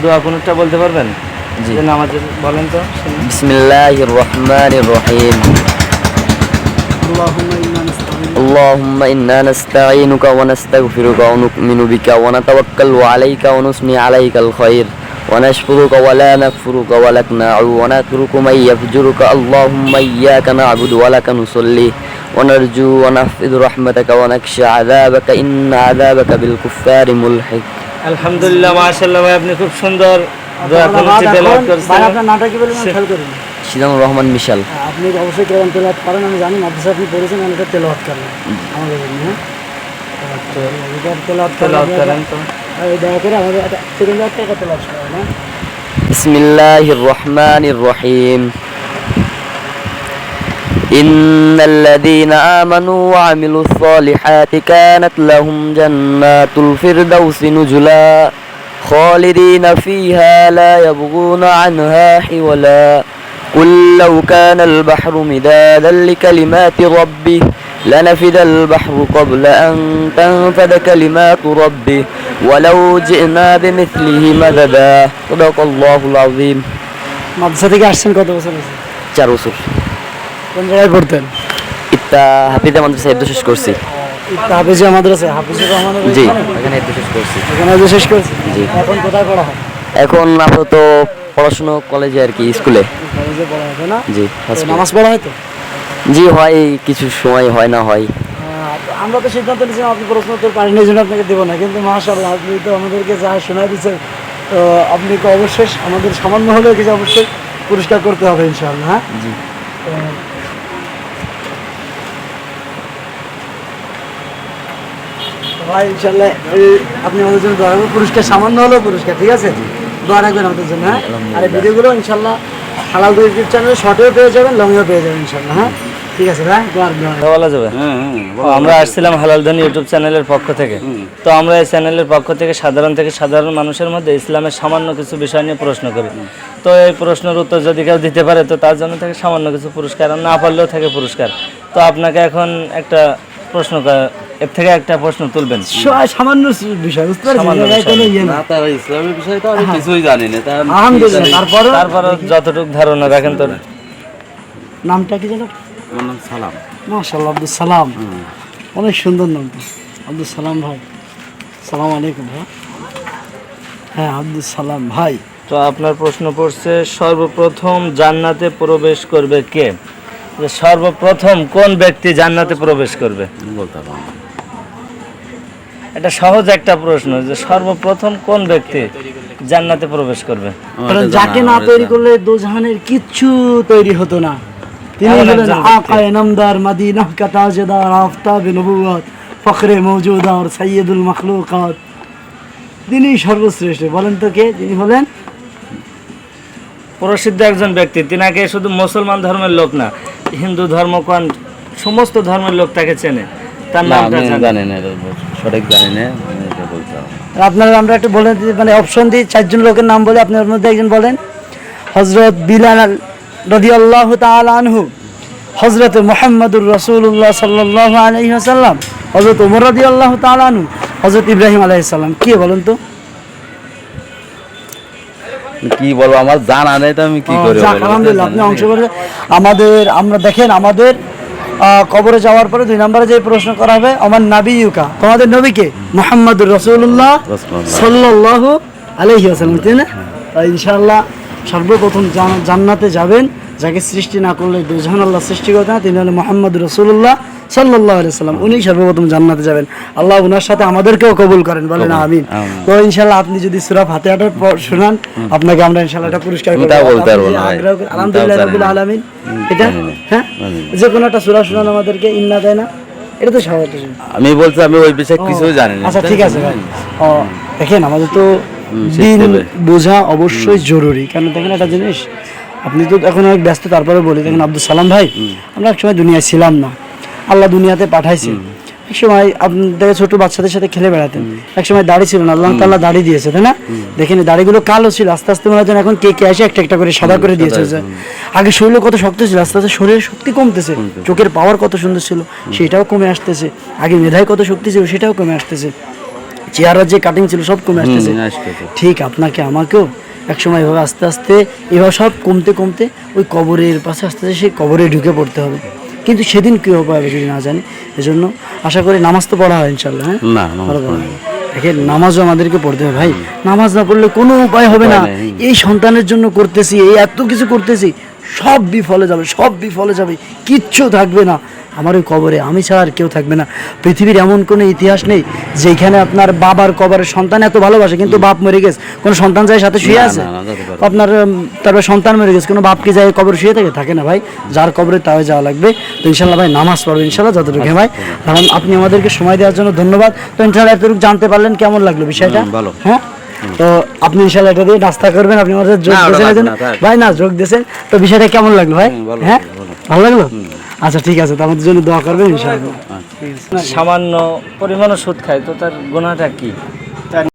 দোয়া কোনটা বলতে পারবেন জি। যে নামাজের বলেন তো শুনি। بسم الله الرحمن الرحيم اللهم إنا نستعينك ونستغفرك ونؤمن بك ونتوكل عليك ونثني عليك الخير ونشكرك ولا نكفرك ولك نعو ونترك من يفجرك اللهم إياك نعبد ولك نصلي ونرجو ونحفظ رحمتك ونخشى عذابك إن عذابك بالكفار ملحق আলহামদুলিল্লাহ মাশাআল্লাহ ভাই আপনি খুব সুন্দর দোয়া তেলাওয়াত করছেন। ভাই আপনার নামটা কি খেয়াল সিদানুর রহমান মিশাল। হ্যাঁ, আপনি অবশ্যই কেমন তেলাওয়াত করেন আমি জানি মাদ্রাসা আপনি পড়েছেন আমি এটা তেলাওয়াত করেন। আমাদের জন্য হ্যাঁ? করে আমাদের হ্যাঁ? বিসমিল্লাহির রহমানির রহিম। إن الذين آمنوا وعملوا الصالحات كانت لهم جنات الفردوس نزلا خالدين فيها لا يبغون عنها حولا قل لو كان البحر مدادا لكلمات ربي لنفد البحر قبل أن تنفد كلمات ربي ولو جئنا بمثله مددا صدق الله العظيم মাদ্রাসা থেকে আসছেন কত বছর হয়েছে চার বছর কোন জায়গায় পড়তেন? ইত্তা হাফিজা মাদ্রাসা এদ্দ শেষ করছি। ইত্তা হাফিজা মাদ্রাসা হাফিজুর রহমানের জি? এখানে এদ্দ শেষ করছি। এখানে যে শেষ করেছি জি। এখন কোথায় পড়া হয়? এখন আপাতত পড়াশুনো কলেজে আর কি স্কুলে। কলেজে পড়া হয় না? জি নামাজ পড়া হয় তো? জি হয় কিছু সময় হয় না হয়। আমরা তো সিদ্ধান্ত নিয়েছিলাম আপনি প্রশ্ন উত্তর পারেন এই জন্য আপনাকে দেবো না। কিন্তু মাশাল্লাহ আপনি তো আমাদেরকে যা শোনা দিচ্ছেন তো আপনি তো অবশ্যই আমাদের সামান্য হলেও কিছু অবশ্যই পুরস্কার করতে হবে ইনশাআল্লাহ হ্যাঁ? জি তো, তো ভাই ইনশাল্লাহ আপনি আমাদের জন্য দোয়া পুরস্কার সামান্য হলেও পুরস্কার ঠিক আছে? দোয়া রাখবেন আমাদের জন্য হ্যাঁ? আর ভিডিওগুলো ইনশাল্লাহ হালাল ইউটিউব চ্যানেলে শর্টেও পেয়ে যাবেন লংয়েও পেয়ে যাবেন ইনশাল্লাহ হ্যাঁ? ঠিক আছে ভাই বলা যাবে? ও, আমরা আসছিলাম হালাল ধন ইউটিউব চ্যানেলের পক্ষ থেকে। তো আমরা এই চ্যানেলের পক্ষ থেকে সাধারণ থেকে সাধারণ মানুষের মধ্যে ইসলামের সামান্য কিছু বিষয় নিয়ে প্রশ্ন করি। তো এই প্রশ্নের উত্তর যদি কেউ দিতে পারে তো তার জন্য থেকে সামান্য কিছু পুরস্কার আর না পারলেও থাকে পুরস্কার। তো আপনাকে এখন একটা প্রশ্ন এর থেকে একটা প্রশ্ন তুলবেন। সামান্য বিষয় বুঝতে পারছেন? সামান্য এটাই ইয়ে না। না তার ইসলামের বিষয়ে তো আমি কিছুই জানি না তার আলহামদুলিল্লাহ। তারপরে তারপরে যতটুকু ধারণা রাখেন তো। নামটা কি জানো আমার নাম সালাম। মাশাল্লাহ আব্দুল সালাম। অনেক সুন্দর নাম। তো আব্দুল সালাম ভাই। সালাম আলাইকুম ভাই। হ্যাঁ আব্দুল সালাম ভাই। তো আপনার প্রশ্ন পড়ছে সর্বপ্রথম জান্নাতে প্রবেশ করবে কে? যে সর্বপ্রথম কোন ব্যক্তি জান্নাতে প্রবেশ করবে? বলতে পারব। এটা সহজ একটা প্রশ্ন যে সর্বপ্রথম কোন ব্যক্তি জান্নাতে প্রবেশ করবে? কারণ যাকে না তৈরি করলে দোজাহানের কিচ্ছু তৈরি হতো না। তিনি হলেন একজন ব্যক্তি। আকা এনামদার মাদিনা কাতাজদার আফতাব নবুয়াত ফখরে মৌজুদার সৈয়দুল মখলুকাত। তিনি সর্বশ্রেষ্ঠ। বলেন তো কে? তিনি হলেন প্রসিদ্ধ একজন ব্যক্তি। তিনাকে শুধু মুসলমান ধর্মের লোক না হিন্দু ধর্মকান সমস্ত ধর্মের লোক তাকে চেনে। তার না, নামটা জানেন। সঠিক জানি না আমি এটা বলতে পারব না। আপনারা আমরা একটু বলেন দিই, মানে অপশন দিই চারজন লোকের নাম বলে আপনার মধ্যে একজন বলেন হজরত বিলাল রদি আল্লাহ আনহু হজরত মোহাম্মদুর রসুল্লাহ সাল্লাহ আলহিহাসাল্লাম হজরত উমর রদি আল্লাহ আনহু হজরত ইব্রাহিম আলাইসাল্লাম কে বলেন তো কি বলব আমার জানা নেই তো আমি কি করে যাক, বলব? আলহামদুলিল্লাহ আপনি অংশগ্রহণ আমাদের আমরা দেখেন আমাদের কবরে যাওয়ার পরে দুই নম্বরে যে প্রশ্ন করা হবে আমার নাবি ইউকা তোমাদের নবীকে মোহাম্মদ রসুল্লাহ সাল্লাহ আলহি আসালাম তাই না? ইনশাল্লাহ ইনশাআল্লাহ সর্বপ্রথম জান- জান্নাতে যাবেন। যাকে সৃষ্টি না করলে দুজন আল্লাহ সৃষ্টি করতে না তিনি হলেন মোহাম্মদ রসুল্লাহ সাল্লাহ সাল্লাম উনি সর্বপ্রথম জান্নাতে যাবেন। আল্লাহ ওনার সাথে আমাদেরকেও কবুল করেন বলেন আমিন। তো ইনশাল্লাহ আপনি যদি সুরা ফাতে আটার শোনান আপনাকে আমরা ইনশাল্লাহ এটা পুরস্কার আলহামদুলিল্লাহ। আলামিন। এটা হ্যাঁ? যে কোনো একটা সুরা শোনান আমাদেরকে ইন্না দেয় না এটা তো স্বাভাবিক। আমি বলছি আমি ওই বিষয়ে কিছুই জানি না। আচ্ছা ঠিক আছে ভাই। ও, দেখেন আমাদের তো দিন বোঝা অবশ্যই জরুরি। কারণ দেখেন একটা জিনিস আপনি তো এখন অনেক ব্যস্ত তারপরে বলি দেখেন আব্দুল সালাম ভাই আমরা এক সময় দুনিয়ায় ছিলাম না। আল্লাহ দুনিয়াতে পাঠাইছে। এক সময় আপনাদের ছোট বাচ্চাদের সাথে খেলে বেড়াতেন। এক সময় দাড়ি ছিল না আল্লাহ তাল্লাহ দাড়ি দিয়েছে তাই না? দেখেন দাড়িগুলো কালো ছিল আস্তে আস্তে মনে হয় এখন কে কে আসে একটা একটা করে সাদা করে দিয়েছে। আগে শরীর কত শক্ত ছিল আস্তে আস্তে শরীরের শক্তি কমতেছে। চোখের পাওয়ার কত সুন্দর ছিল সেটাও কমে আসতেছে। আগে মেধায় কত শক্তি ছিল সেটাও কমে আসতেছে। চেহারা যে কাটিং ছিল সব কমে আসতেছে। আসতেছে। ঠিক আপনাকে আমাকেও একসময় এভাবে আস্তে আস্তে এভাবে সব কমতে কমতে ওই কবরের পাশে আস্তে আস্তে সেই কবরে ঢুকে পড়তে হবে। কিন্তু সেদিন কী হবে যদি না জানি। এজন্য আশা করি নামাজ তো পড়া হয় ইনশাল্লাহ হ্যাঁ? না, দেখেন নামাজও আমাদেরকে পড়তে হবে। ভাই নামাজ না পড়লে কোনো উপায় হবে না। এই সন্তানের জন্য করতেছি এই এত কিছু করতেছি সব বিফলে যাবে সব বিফলে যাবে কিচ্ছু থাকবে না। আমার ওই কবরে আমি ছাড়া আর কেউ থাকবে না। পৃথিবীর এমন কোনো ইতিহাস নেই যেখানে আপনার বাবার কবরের সন্তান এত ভালোবাসে কিন্তু বাপ মরে গেছে। কোনো সন্তান যায় সাথে শুয়ে আছে। আপনার তারপর সন্তান মরে গেছে কোনো বাপ কি যায় কবর শুয়ে থাকে? থাকে না ভাই। যার কবরে তাও যাওয়া লাগবে। তো ইনশাল্লাহ ভাই নামাজ পড়বে ইনশাল্লাহ যতটুকু ভাই কারণ আপনি আমাদেরকে সময় দেওয়ার জন্য ধন্যবাদ। তো ইনশাল্লাহ এতটুকু জানতে পারলেন কেমন লাগল বিষয়টা? ভালো। হ্যাঁ? তো আপনি ইনশাল্লাহ এটা দিয়ে নাস্তা করবেন আপনি আমাদের যোগ দিয়েছেন। ভাই না যোগ দিয়েছেন। তো বিষয়টা কেমন লাগল ভাই? হ্যাঁ। ভালো। লাগল? আচ্ছা ঠিক আছে, তো আমাদের জন্য দোয়া করবেন, ইনশাআল্লাহ। সামান্য পরিমাণও সুদ খায়, তো তার গুণাটা কি?